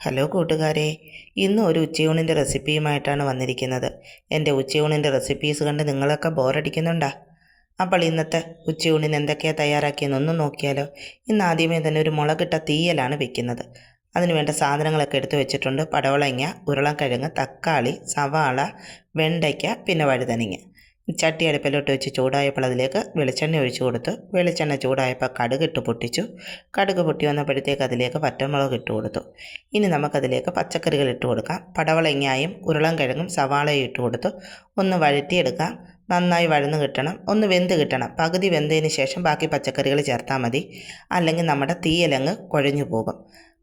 Hello കൂട്ടുകാരെ ഇന്ന് ഒരു ഉച്ചയൂണിന്റെ റെസിപ്പിയുമായിട്ടാണ് വന്നിരിക്കുന്നത്. എന്റെ ഉച്ചയൂണിന്റെ റെസിപ്പീസ് കണ്ട് നിങ്ങളൊക്കെ ബോറടിക്കുന്നുണ്ടാ? അപ്പോൾ ഇന്നത്തെ ഉച്ചയൂണിന് എന്തൊക്കെയാണ് തയ്യാറാക്കിയെന്നൊന്ന് നോക്കിയാലോ. ഇന്ന് ആദ്യമേ തന്നെ ഒരു മുളകിട്ട തീയലാണ് വെക്കുന്നത്. അതിനുവേണ്ട സാധനങ്ങളൊക്കെ എടുത്തു വെച്ചിട്ടുണ്ട്. പടവളങ്ങ ഉരുളക്കിഴങ്ങ് തക്കാളി സവാള വെണ്ടയ്ക്ക പിന്നെ വഴുതനങ്ങ. ചട്ടി അടുപ്പിലോട്ട് വെച്ച് ചൂടായപ്പോൾ അതിലേക്ക് വെളിച്ചെണ്ണ ഒഴിച്ചു കൊടുത്തു. വെളിച്ചെണ്ണ ചൂടായപ്പോൾ കടുക് ഇട്ട് പൊട്ടിച്ചു. കടുക് പൊട്ടി വന്നപ്പോഴത്തേക്ക് അതിലേക്ക് പച്ചമുളക് ഇട്ട് കൊടുത്തു. ഇനി നമുക്കതിലേക്ക് പച്ചക്കറികൾ ഇട്ട് കൊടുക്കാം. പടവളങ്ങായും ഉരുളൻകിഴങ്ങും സവാളയും ഇട്ട് കൊടുത്തു. ഒന്ന് വഴറ്റിയെടുക്കാം. നന്നായി വഴന്ന് കിട്ടണം. ഒന്ന് വെന്ത് കിട്ടണം. പകുതി വെന്തതിന് ശേഷം ബാക്കി പച്ചക്കറികൾ ചേർത്താൽ മതി. അല്ലെങ്കിൽ നമ്മുടെ തീയലങ്ങ് കുഴഞ്ഞു പോകും.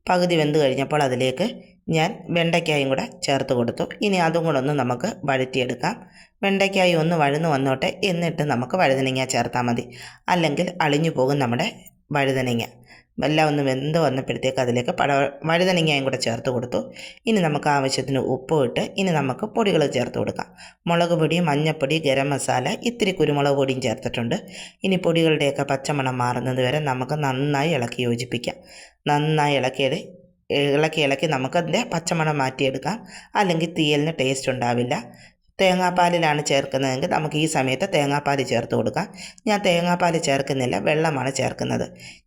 പകുതി വെന്ത് കഴിഞ്ഞപ്പോൾ അതിലേക്ക് ഞാൻ വെണ്ടയ്ക്കായും കൂടെ ചേർത്ത് കൊടുത്തു. ഇനി അതും കൂടെ ഒന്ന് നമുക്ക് വഴറ്റിയെടുക്കാം. വെണ്ടയ്ക്കായി ഒന്ന് വഴുന്ന് വന്നോട്ടെ. എന്നിട്ട് നമുക്ക് വഴുതനങ്ങ ചേർത്താൽ മതി. അല്ലെങ്കിൽ അളിഞ്ഞു പോകും നമ്മുടെ വഴുതനങ്ങ. എല്ലാം ഒന്ന് വെന്ത് വന്നപ്പോഴത്തേക്ക് അതിലേക്ക് പട വഴുതനങ്ങയും കൂടെ ചേർത്ത് കൊടുത്തു. ഇനി നമുക്ക് ആവശ്യത്തിന് ഉപ്പ് ഇട്ട് ഇനി നമുക്ക് പൊടികൾ ചേർത്ത് കൊടുക്കാം. മുളക് പൊടി മഞ്ഞൾപ്പൊടി ഗരം മസാല ഇത്തിരി കുരുമുളക് പൊടിയും ചേർത്തിട്ടുണ്ട്. ഇനി പൊടികളുടെയൊക്കെ പച്ചമണം മാറുന്നത് വരെ നമുക്ക് നന്നായി ഇളക്കി യോജിപ്പിക്കാം. നന്നായി ഇളക്കിയത് ഇളക്കി ഇളക്കി നമുക്കതിന്റെ പച്ചമണം മാറ്റിയെടുക്കാം. അല്ലെങ്കിൽ തീയലിന് ടേസ്റ്റ് ഉണ്ടാവില്ല. തേങ്ങാപ്പാലിലാണ് ചേർക്കുന്നതെങ്കിൽ നമുക്ക് ഈ സമയത്ത് തേങ്ങാപ്പാൽ ചേർത്ത് കൊടുക്കാം. ഞാൻ തേങ്ങാപ്പാൽ ചേർക്കുന്നില്ല വെള്ളമാണ് ചേർക്കുന്നത്.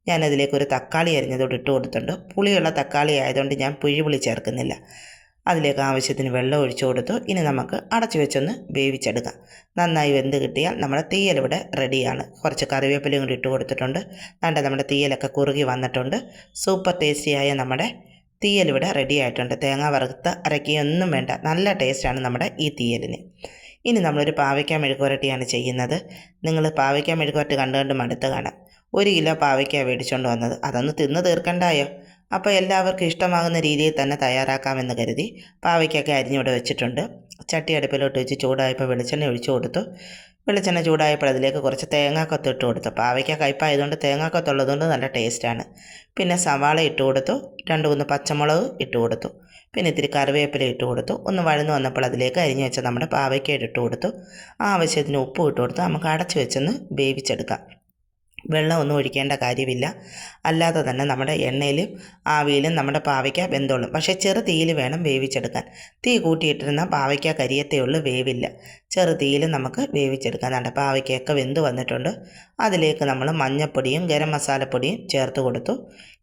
ഞാനതിലേക്ക് ഒരു തക്കാളി അരിഞ്ഞതോട് ഇട്ട് കൊടുത്തിട്ടുണ്ട്. പുളിയുള്ള തക്കാളി ആയതുകൊണ്ട് ഞാൻ പുഴിപുളി ചേർക്കുന്നില്ല. അതിലേക്ക് ആവശ്യത്തിന് വെള്ളം ഒഴിച്ചു കൊടുത്തു. ഇനി നമുക്ക് അടച്ചു വെച്ചൊന്ന് വേവിച്ചെടുക്കാം. നന്നായി വെന്ത് കിട്ടിയാൽ നമ്മുടെ തീയൽ ഇവിടെ റെഡിയാണ്. കുറച്ച് കറിവേപ്പിലയും കൂടി ഇട്ട് കൊടുത്തിട്ടുണ്ട്. നല്ല നമ്മുടെ തീയലൊക്കെ കുറുകി വന്നിട്ടുണ്ട്. സൂപ്പർ ടേസ്റ്റിയായ നമ്മുടെ തീയൽ ഇവിടെ റെഡി ആയിട്ടുണ്ട്. തേങ്ങ വറുത്ത് അരക്കുകയൊന്നും വേണ്ട. നല്ല ടേസ്റ്റാണ് നമ്മുടെ ഈ തീയലിന്. ഇനി നമ്മളൊരു പാവയ്ക്ക മെഴുക്കുവരട്ടിയാണ് ചെയ്യുന്നത്. നിങ്ങൾ പാവയ്ക്ക മെഴുക്കുവരട്ടി കണ്ടു കണ്ട് മടുത്ത് കാണാം. ഒരു കിലോ പാവയ്ക്ക മേടിച്ചുകൊണ്ട് വന്നത്. അതൊന്ന് തിന്ന് തീർക്കണ്ടായോ? അപ്പോൾ എല്ലാവർക്കും ഇഷ്ടമാകുന്ന രീതിയിൽ തന്നെ തയ്യാറാക്കാമെന്ന് കരുതി പാവയ്ക്കൊക്കെ അരിഞ്ഞിവിടെ വെച്ചിട്ടുണ്ട്. ചട്ടി അടുപ്പിലോട്ട് വെച്ച് ചൂടായപ്പോൾ വെളിച്ചെണ്ണ ഒഴിച്ചു കൊടുത്തു. വെളിച്ചെണ്ണ ചൂടായപ്പോൾ അതിലേക്ക് കുറച്ച് തേങ്ങാക്കൊത്ത് ഇട്ട് കൊടുത്തു. പാവയ്ക്ക കയ്പായതുകൊണ്ട് തേങ്ങാക്കൊത്തുള്ളതുകൊണ്ട് നല്ല ടേസ്റ്റാണ്. പിന്നെ സവാള ഇട്ട് കൊടുത്തു. രണ്ട് മൂന്ന് പച്ചമുളക് ഇട്ട് കൊടുത്തു. പിന്നെ ഇത്തിരി കറിവേപ്പില ഇട്ട് കൊടുത്തു. ഒന്ന് വഴന്നു വന്നപ്പോൾ അതിലേക്ക് അരിഞ്ഞു വെച്ച നമ്മുടെ പാവയ്ക്ക ഇട്ട് കൊടുത്തു. ആവശ്യത്തിന് ഉപ്പ് ഇട്ട് കൊടുത്തു. നമുക്ക് അടച്ചു വെച്ചൊന്ന് വേവിച്ചെടുക്കാം. വെള്ളമൊന്നും ഒഴിക്കേണ്ട കാര്യമില്ല. അല്ലാതെ തന്നെ നമ്മുടെ എണ്ണയിലും ആവിയിലും നമ്മുടെ പാവയ്ക്ക വെന്തോളും. പക്ഷേ ചെറു തീയിൽ വേണം വേവിച്ചെടുക്കാൻ. തീ കൂട്ടിയിട്ടിരുന്ന പാവയ്ക്ക കരിയത്തേ ഉള്ളൂ വേവില്ല. ചെറു തീയിൽ നമുക്ക് വേവിച്ചെടുക്കാൻ വേണ്ട പാവയ്ക്കയൊക്കെ വെന്ത് വന്നിട്ടുണ്ട്. അതിലേക്ക് നമ്മൾ മഞ്ഞൾപ്പൊടിയും ഗരം മസാലപ്പൊടിയും ചേർത്ത് കൊടുത്തു.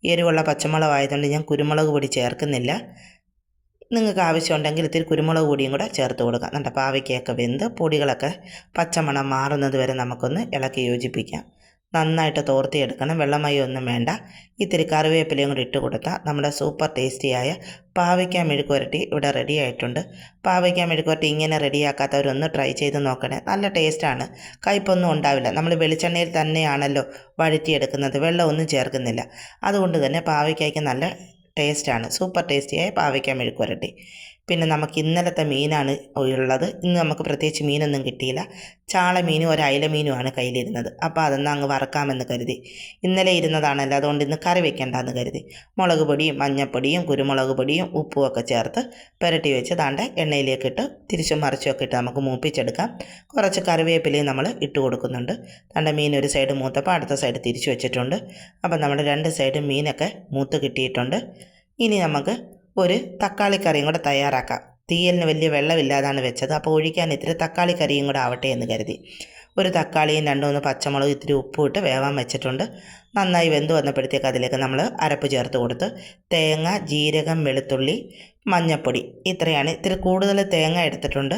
എരിവുള്ള പച്ചമുളക് ആയതുകൊണ്ട് ഞാൻ കുരുമുളക് പൊടി ചേർക്കുന്നില്ല. നിങ്ങൾക്ക് ആവശ്യമുണ്ടെങ്കിൽ ഇത്തിരി കുരുമുളക് പൊടിയും കൂടെ ചേർത്ത് കൊടുക്കാം. എന്നിട്ട് പാവയ്ക്കയൊക്കെ വെന്ത് പൊടികളൊക്കെ പച്ചമണം മാറുന്നത് വരെ നമുക്കൊന്ന് ഇളക്കി യോജിപ്പിക്കാം. നന്നായിട്ട് തോർത്തിയെടുക്കണം. വെള്ളമയം ഒന്നും വേണ്ട. ഇത്തിരി കറിവേപ്പിലയും കൂടി ഇട്ട് കൊടുത്താൽ നമ്മുടെ സൂപ്പർ ടേസ്റ്റിയായ പാവയ്ക്ക മെഴുക്കുരട്ടി ഇവിടെ റെഡി ആയിട്ടുണ്ട്. പാവയ്ക്ക മെഴുക്കുരട്ടി ഇങ്ങനെ റെഡിയാക്കാത്തവരൊന്ന് ട്രൈ ചെയ്ത് നോക്കണേ. നല്ല ടേസ്റ്റാണ് കയ്പൊന്നും ഉണ്ടാവില്ല. നമ്മൾ വെളിച്ചെണ്ണയിൽ തന്നെയാണല്ലോ വഴറ്റിയെടുക്കുന്നത്. വെള്ളമൊന്നും ചേർക്കുന്നില്ല. അതുകൊണ്ട് തന്നെ പാവയ്ക്കയ്ക്ക് നല്ല ടേസ്റ്റാണ് സൂപ്പർ ടേസ്റ്റിയായ പാവയ്ക്ക മെഴുക്കുവരട്ടി. പിന്നെ നമുക്ക് ഇന്നലത്തെ മീനാണ് ഉള്ളത്. ഇന്ന് നമുക്ക് പ്രത്യേകിച്ച് മീനൊന്നും കിട്ടിയില്ല. ചാള മീനും ഒരു അയില മീനുമാണ് കയ്യിലിരുന്നത്. അപ്പോൾ അതൊന്ന് അങ്ങ് വറക്കാമെന്ന് കരുതി. ഇന്നലെ ഇരുന്നതാണല്ലോ അതുകൊണ്ട് ഇന്ന് കറി വെക്കേണ്ടെന്ന് കരുതി. മുളക് പൊടിയും മഞ്ഞൾപ്പൊടിയും കുരുമുളക് പൊടിയും ഉപ്പും ഒക്കെ ചേർത്ത് പുരട്ടി വെച്ച് താണ്ട എണ്ണയിലേക്ക് ഇട്ട് തിരിച്ചും മറിച്ചുമൊക്കെ ഇട്ട് നമുക്ക് മൂപ്പിച്ചെടുക്കാം. കുറച്ച് കറിവേപ്പിലയും നമ്മൾ ഇട്ട് കൊടുക്കുന്നുണ്ട്. താണ്ട മീൻ ഒരു സൈഡ് മൂത്തപ്പോൾ അടുത്ത സൈഡ് തിരിച്ചു വെച്ചിട്ടുണ്ട്. അപ്പോൾ നമ്മുടെ രണ്ട് സൈഡും മീനൊക്കെ മൂത്ത് കിട്ടിയിട്ടുണ്ട്. ഇനി നമുക്ക് ഒരു തക്കാളി കറിയും കൂടെ തയ്യാറാക്കാം. തീയലിന് വലിയ വെള്ളമില്ലാതാണ് വെച്ചത്. അപ്പോൾ ഒഴിക്കാൻ ഇത്തിരി തക്കാളി കറിയും കൂടെ ആവട്ടെ എന്ന് കരുതി. ഒരു തക്കാളിയും രണ്ടു മൂന്ന് പച്ചമുളകും ഇത്തിരി ഉപ്പും ഇട്ട് വേവാൻ വെച്ചിട്ടുണ്ട്. നന്നായി വെന്ത് വന്നപ്പോഴത്തേക്ക് അതിലേക്ക് നമ്മൾ അരപ്പ് ചേർത്ത് കൊടുത്ത് തേങ്ങ ജീരകം വെളുത്തുള്ളി മഞ്ഞൾപ്പൊടി ഇത്രയാണ്. ഇത്തിരി കൂടുതൽ തേങ്ങ എടുത്തിട്ടുണ്ട്.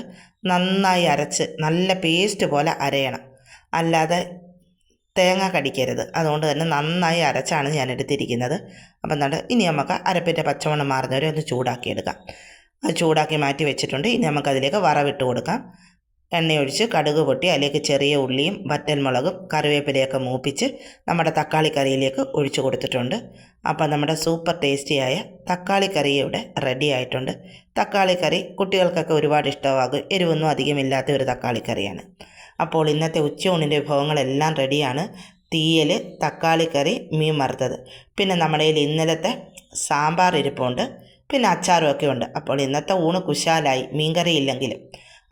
നന്നായി അരച്ച് നല്ല പേസ്റ്റ് പോലെ അരയണം. അല്ലാതെ തേങ്ങ കടിക്കരുത്. അതുകൊണ്ട് തന്നെ നന്നായി അരച്ചാണ് ഞാൻ എടുത്തിരിക്കുന്നത്. അപ്പം എന്നിട്ട് ഇനി നമുക്ക് അരപ്പിന്റെ പച്ചമണം മാറുന്നവരെ ഒന്ന് ചൂടാക്കിയെടുക്കാം. അത് ചൂടാക്കി മാറ്റി വെച്ചിട്ടുണ്ട്. ഇനി നമുക്കതിലേക്ക് വറവിട്ട് കൊടുക്കാം. എണ്ണയൊഴിച്ച് കടുക് പൊട്ടി അതിലേക്ക് ചെറിയ ഉള്ളിയും വറ്റൽമുളകും കറിവേപ്പിലയൊക്കെ മൂപ്പിച്ച് നമ്മുടെ തക്കാളി കറിയിലേക്ക് ഒഴിച്ചു കൊടുത്തിട്ടുണ്ട്. അപ്പോൾ നമ്മുടെ സൂപ്പർ ടേസ്റ്റിയായ തക്കാളി കറി ഇവിടെ റെഡി ആയിട്ടുണ്ട്. തക്കാളി കറി കുട്ടികൾക്കൊക്കെ ഒരുപാട് ഇഷ്ടമാകും. എരിവൊന്നും അധികമില്ലാത്ത ഒരു തക്കാളി കറിയാണ്. അപ്പോൾ ഇന്നത്തെ ഉച്ചയൂണിന്റെ വിഭവങ്ങളെല്ലാം റെഡിയാണ്. തീയൽ തക്കാളി കറി മീൻ വറുത്തത്. പിന്നെ നമ്മുടെ കയ്യിൽ ഇന്നലത്തെ സാമ്പാർ ഇരിപ്പുണ്ട്. പിന്നെ അച്ചാറും ഒക്കെ ഉണ്ട്. അപ്പോൾ ഇന്നത്തെ ഊണ് കുശാലായി. മീൻകറി ഇല്ലെങ്കിലും.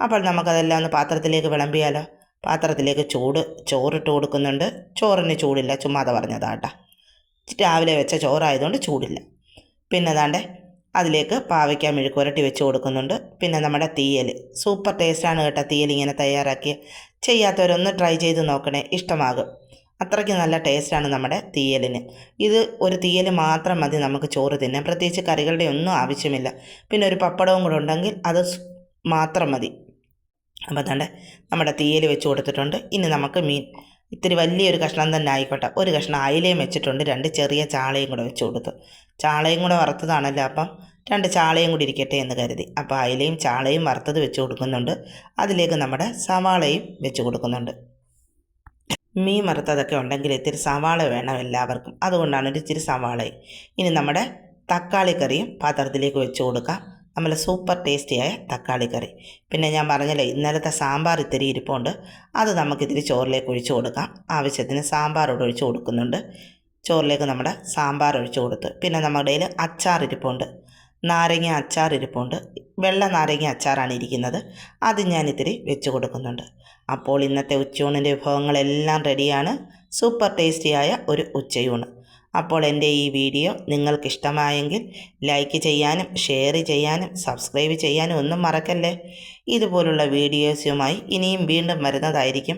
അപ്പോൾ നമുക്കതെല്ലാം ഒന്ന് പാത്രത്തിലേക്ക് വിളമ്പിയാലോ? പാത്രത്തിലേക്ക് ചൂട് ചോറിട്ട് കൊടുക്കുന്നുണ്ട്. ചോറിന് ചൂടില്ല. ചുമ്മാതെ പറഞ്ഞതാട്ടാ. രാവിലെ വെച്ച ചോറായതുകൊണ്ട് ചൂടില്ല. പിന്നെ ദാണ്ടെ അതിലേക്ക് പാവയ്ക്ക മെഴുക്കുരട്ടി വെച്ച് കൊടുക്കുന്നുണ്ട്. പിന്നെ നമ്മുടെ തീയൽ സൂപ്പർ ടേസ്റ്റാണ് കേട്ടോ തീയൽ ഇങ്ങനെ തയ്യാറാക്കി ചെയ്യാത്തവരൊന്ന് ട്രൈ ചെയ്ത് നോക്കണേ. ഇഷ്ടമാകും. അത്രയ്ക്ക് നല്ല ടേസ്റ്റാണ് നമ്മുടെ തീയലിന്. ഇത് ഒരു തീയൽ മാത്രം മതി നമുക്ക് ചോറ് തിന്നാൻ. പ്രത്യേകിച്ച് കറികളുടെ ഒന്നും ആവശ്യമില്ല. പിന്നെ ഒരു പപ്പടവും കൂടെ ഉണ്ടെങ്കിൽ അത് മാത്രം മതി. അപ്പോൾ തന്നെ നമ്മുടെ തീയൽ വെച്ച് കൊടുത്തിട്ടുണ്ട്. ഇനി നമുക്ക് മീൻ ഇത്തിരി വലിയൊരു കഷ്ണം തന്നെ ആയിക്കോട്ടെ. ഒരു കഷ്ണം അയിലയും വെച്ചിട്ടുണ്ട്. രണ്ട് ചെറിയ ചാളയും കൂടെ വെച്ച് കൊടുത്തു. ചാളയും കൂടെ വറുത്തതാണല്ലോ അപ്പം. രണ്ട് ചാളയും കൂടി ഇരിക്കട്ടെ എന്ന് കരുതി. അപ്പോൾ അയിലയും ചാളയും വറുത്തത് വെച്ച് കൊടുക്കുന്നുണ്ട്. അതിലേക്ക് നമ്മുടെ സവാളയും വെച്ച് കൊടുക്കുന്നുണ്ട്. മീൻ വറുത്തതൊക്കെ ഉണ്ടെങ്കിൽ ഇത്തിരി സവാള വേണം എല്ലാവർക്കും. അതുകൊണ്ടാണ് ഒരു ഇച്ചിരി സവാളയും. ഇനി നമ്മുടെ തക്കാളി കറിയും പാത്രത്തിലേക്ക് വെച്ച് കൊടുക്കാം. നമ്മൾ സൂപ്പർ ടേസ്റ്റിയായ തക്കാളി കറി. പിന്നെ ഞാൻ പറഞ്ഞല്ലോ ഇന്നലത്തെ സാമ്പാർ ഇത്തിരി ഇരിപ്പുണ്ട്. അത് നമുക്കിത്തിരി ചോറിലേക്ക് ഒഴിച്ചു കൊടുക്കാം. ആവശ്യത്തിന് സാമ്പാറോട് ഒഴിച്ചു കൊടുക്കുന്നുണ്ട്. ചോറിലേക്ക് നമ്മുടെ സാമ്പാർ ഒഴിച്ചു കൊടുത്ത്. പിന്നെ നമ്മുടെ കയ്യിൽ അച്ചാർ ഇരിപ്പുണ്ട്. നാരങ്ങ അച്ചാർ ഇരിപ്പുണ്ട്. വെള്ള നാരങ്ങ അച്ചാറാണ് ഇരിക്കുന്നത്. അത് ഞാൻ ഇത്തിരി വെച്ച് കൊടുക്കുന്നുണ്ട്. അപ്പോൾ ഇന്നത്തെ ഉച്ചയൂണിന്റെ വിഭവങ്ങളെല്ലാം റെഡിയാണ് സൂപ്പർ ടേസ്റ്റിയായ ഒരു ഉച്ചയൂണ്. അപ്പോൾ എന്റെ ഈ വീഡിയോ നിങ്ങൾക്ക് ഇഷ്ടമായെങ്കിൽ ലൈക്ക് ചെയ്യാനും ഷെയർ ചെയ്യാനും സബ്സ്ക്രൈബ് ചെയ്യാനും ഒന്നും മറക്കല്ലേ? ഇതുപോലുള്ള വീഡിയോസുമായി ഇനിയും വീണ്ടും വരുന്നതായിരിക്കും.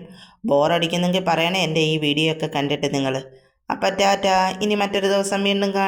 ബോറടിക്കുന്നെങ്കിൽ പറയണേ എന്റെ ഈ വീഡിയോ ഒക്കെ കണ്ടിട്ട് നിങ്ങൾ. അപ്പം ടാറ്റ ഇനി മറ്റൊരു ദിവസം വീണ്ടും കാണാം.